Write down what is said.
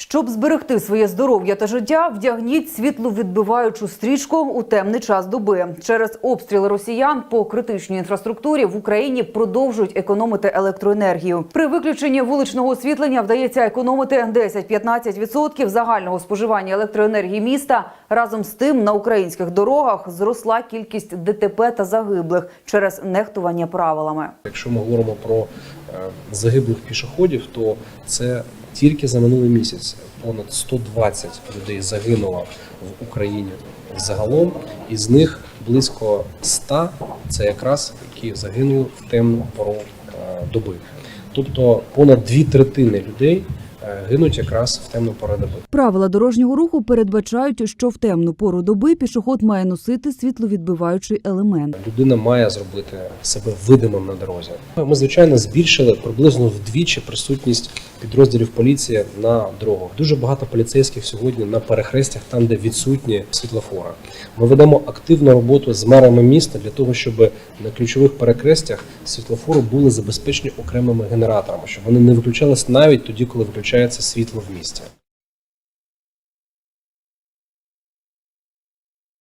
Щоб зберегти своє здоров'я та життя, вдягніть світловідбиваючу стрічку у темний час доби. Через обстріли росіян по критичній інфраструктурі в Україні продовжують економити електроенергію. При виключенні вуличного освітлення вдається економити 10-15% загального споживання електроенергії міста. Разом з тим на українських дорогах зросла кількість ДТП та загиблих через нехтування правилами. Якщо ми говоримо про е, загиблих пішоходів, то це тільки за минулий місяць понад 120 людей загинуло в Україні загалом, із них близько 100 – це якраз які загинули в темну пору е, доби. Тобто понад дві третини людей гинуть якраз в темну пору доби. Правила дорожнього руху передбачають, що в темну пору доби пішоход має носити світловідбиваючий елемент. Людина має зробити себе видимим на дорозі. Ми звичайно збільшили приблизно вдвічі присутність підрозділів поліції на дорогах. Дуже багато поліцейських сьогодні на перехрестях, там де відсутні світлофори. Ми ведемо активну роботу з мерами міста для того, щоб на ключових перехрестях світлофори були забезпечені окремими генераторами, щоб вони не виключались навіть тоді, коли виключається світло в місті.